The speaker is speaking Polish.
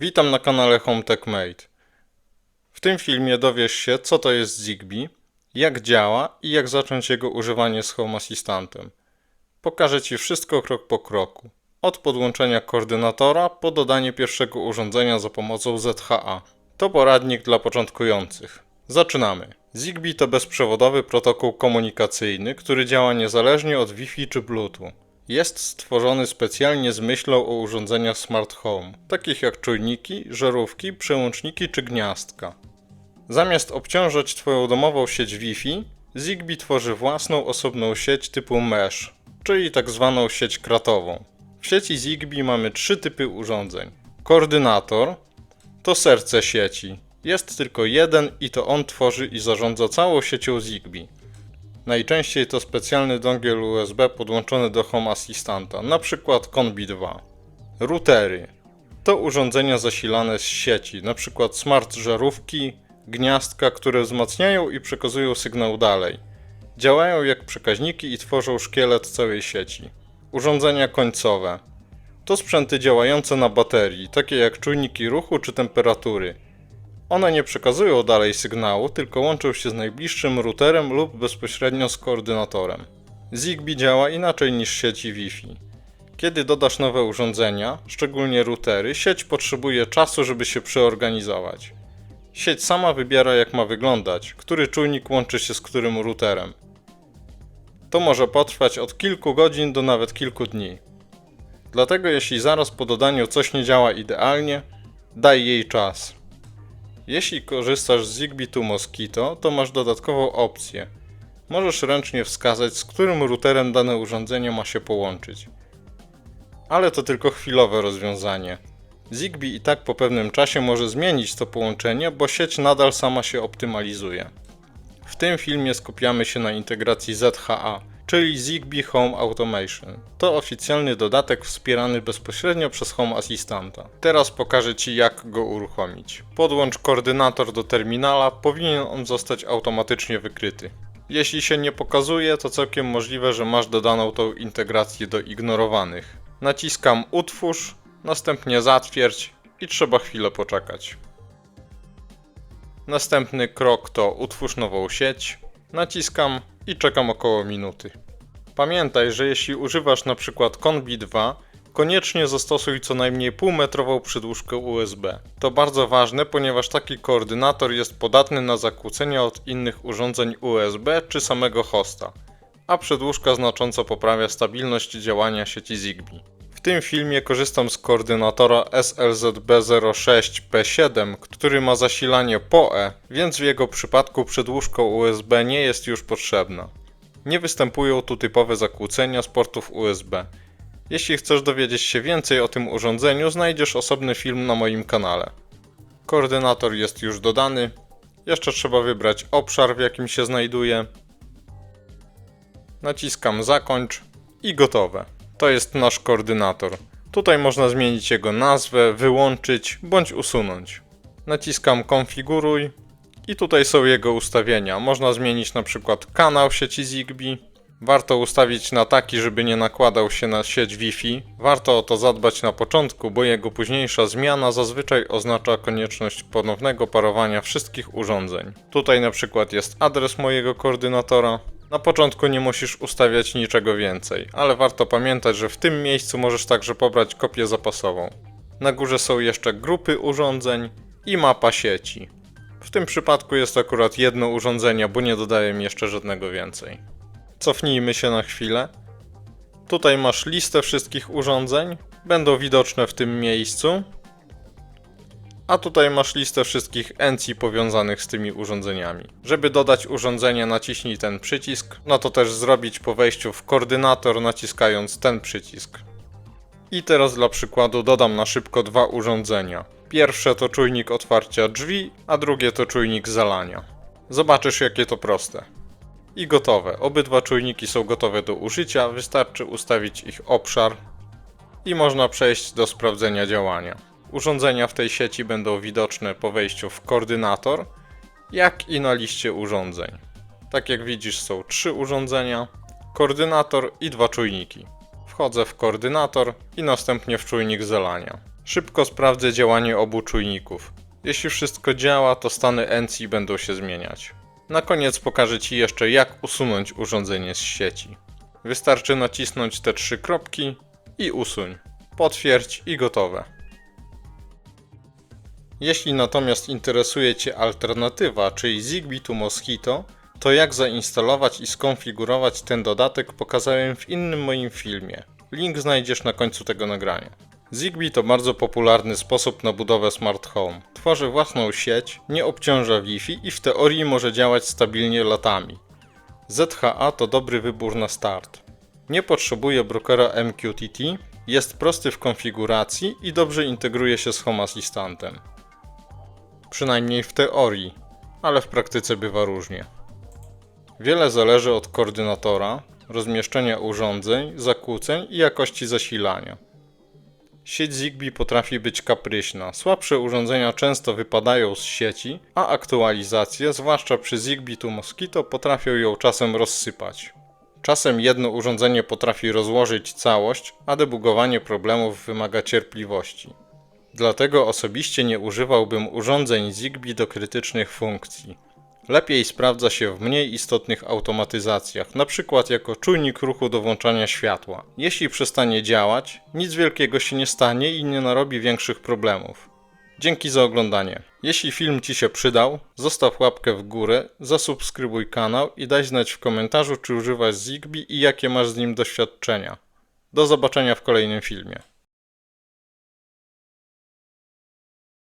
Witam na kanale HomeTechMate. W tym filmie dowiesz się, co to jest Zigbee, jak działa i jak zacząć jego używanie z Home Assistantem. Pokażę Ci wszystko krok po kroku. Od podłączenia koordynatora po dodanie pierwszego urządzenia za pomocą ZHA. To poradnik dla początkujących. Zaczynamy. Zigbee to bezprzewodowy protokół komunikacyjny, który działa niezależnie od Wi-Fi czy Bluetooth. Jest stworzony specjalnie z myślą o urządzeniach smart home, takich jak czujniki, żarówki, przełączniki czy gniazdka. Zamiast obciążać Twoją domową sieć Wi-Fi, Zigbee tworzy własną osobną sieć typu mesh, czyli tak zwaną sieć kratową. W sieci Zigbee mamy trzy typy urządzeń. Koordynator to serce sieci. Jest tylko jeden i to on tworzy i zarządza całą siecią Zigbee. Najczęściej to specjalny dongiel USB podłączony do Home Assistanta, np. Conbi 2. Routery to urządzenia zasilane z sieci, np. smart żarówki, gniazdka, które wzmacniają i przekazują sygnał dalej. Działają jak przekaźniki i tworzą szkielet całej sieci. Urządzenia końcowe to sprzęty działające na baterii, takie jak czujniki ruchu czy temperatury. One nie przekazują dalej sygnału, tylko łączą się z najbliższym routerem lub bezpośrednio z koordynatorem. Zigbee działa inaczej niż sieci Wi-Fi. Kiedy dodasz nowe urządzenia, szczególnie routery, sieć potrzebuje czasu, żeby się przeorganizować. Sieć sama wybiera jak ma wyglądać, który czujnik łączy się z którym routerem. To może potrwać od kilku godzin do nawet kilku dni. Dlatego jeśli zaraz po dodaniu coś nie działa idealnie, daj jej czas. Jeśli korzystasz z Zigbee to Mosquito, to masz dodatkową opcję. Możesz ręcznie wskazać, z którym routerem dane urządzenie ma się połączyć. Ale to tylko chwilowe rozwiązanie. Zigbee i tak po pewnym czasie może zmienić to połączenie, bo sieć nadal sama się optymalizuje. W tym filmie skupiamy się na integracji ZHA, czyli Zigbee Home Automation. To oficjalny dodatek wspierany bezpośrednio przez Home Assistanta. Teraz pokażę Ci jak go uruchomić. Podłącz koordynator do terminala, powinien on zostać automatycznie wykryty. Jeśli się nie pokazuje, to całkiem możliwe, że masz dodaną tą integrację do ignorowanych. Naciskam utwórz, następnie zatwierdź i trzeba chwilę poczekać. Następny krok to utwórz nową sieć. Naciskam i czekam około minuty. Pamiętaj, że jeśli używasz np. Conbi 2, koniecznie zastosuj co najmniej półmetrową przydłużkę USB. To bardzo ważne, ponieważ taki koordynator jest podatny na zakłócenia od innych urządzeń USB czy samego hosta, a przedłużka znacząco poprawia stabilność działania sieci Zigbee. Tym filmie korzystam z koordynatora SLZB06P7, który ma zasilanie PoE, więc w jego przypadku przedłużka USB nie jest już potrzebna. Nie występują tu typowe zakłócenia z portów USB. Jeśli chcesz dowiedzieć się więcej o tym urządzeniu, znajdziesz osobny film na moim kanale. Koordynator jest już dodany. Jeszcze trzeba wybrać obszar, w jakim się znajduje. Naciskam zakończ i gotowe. To jest nasz koordynator. Tutaj można zmienić jego nazwę, wyłączyć bądź usunąć. Naciskam konfiguruj i tutaj są jego ustawienia. Można zmienić na przykład kanał sieci Zigbee. Warto ustawić na taki, żeby nie nakładał się na sieć Wi-Fi. Warto o to zadbać na początku, bo jego późniejsza zmiana zazwyczaj oznacza konieczność ponownego parowania wszystkich urządzeń. Tutaj na przykład jest adres mojego koordynatora. Na początku nie musisz ustawiać niczego więcej, ale warto pamiętać, że w tym miejscu możesz także pobrać kopię zapasową. Na górze są jeszcze grupy urządzeń i mapa sieci. W tym przypadku jest akurat jedno urządzenie, bo nie dodaję jeszcze żadnego więcej. Cofnijmy się na chwilę. Tutaj masz listę wszystkich urządzeń, będą widoczne w tym miejscu. A tutaj masz listę wszystkich encji powiązanych z tymi urządzeniami. Żeby dodać urządzenie, naciśnij ten przycisk. No to też zrobić po wejściu w koordynator, naciskając ten przycisk. I teraz dla przykładu dodam na szybko dwa urządzenia. Pierwsze to czujnik otwarcia drzwi, a drugie to czujnik zalania. Zobaczysz jakie to proste. I gotowe. Obydwa czujniki są gotowe do użycia, wystarczy ustawić ich obszar i można przejść do sprawdzenia działania. Urządzenia w tej sieci będą widoczne po wejściu w koordynator, jak i na liście urządzeń. Tak jak widzisz są trzy urządzenia, koordynator i dwa czujniki. Wchodzę w koordynator i następnie w czujnik zalania. Szybko sprawdzę działanie obu czujników. Jeśli wszystko działa, to stany NC będą się zmieniać. Na koniec pokażę Ci jeszcze jak usunąć urządzenie z sieci. Wystarczy nacisnąć te trzy kropki i usuń. Potwierdź i gotowe. Jeśli natomiast interesuje Cię alternatywa, czyli Zigbee to Mosquito, to jak zainstalować i skonfigurować ten dodatek pokazałem w innym moim filmie. Link znajdziesz na końcu tego nagrania. Zigbee to bardzo popularny sposób na budowę smart home. Tworzy własną sieć, nie obciąża Wi-Fi i w teorii może działać stabilnie latami. ZHA to dobry wybór na start. Nie potrzebuje brokera MQTT, jest prosty w konfiguracji i dobrze integruje się z Home Assistantem. Przynajmniej w teorii, ale w praktyce bywa różnie. Wiele zależy od koordynatora, rozmieszczenia urządzeń, zakłóceń i jakości zasilania. Sieć Zigbee potrafi być kapryśna. Słabsze urządzenia często wypadają z sieci, a aktualizacje, zwłaszcza przy Zigbee to Mosquito, potrafią ją czasem rozsypać. Czasem jedno urządzenie potrafi rozłożyć całość, a debugowanie problemów wymaga cierpliwości. Dlatego osobiście nie używałbym urządzeń Zigbee do krytycznych funkcji. Lepiej sprawdza się w mniej istotnych automatyzacjach, np. jako czujnik ruchu do włączania światła. Jeśli przestanie działać, nic wielkiego się nie stanie i nie narobi większych problemów. Dzięki za oglądanie. Jeśli film Ci się przydał, zostaw łapkę w górę, zasubskrybuj kanał i daj znać w komentarzu, czy używasz Zigbee i jakie masz z nim doświadczenia. Do zobaczenia w kolejnym filmie.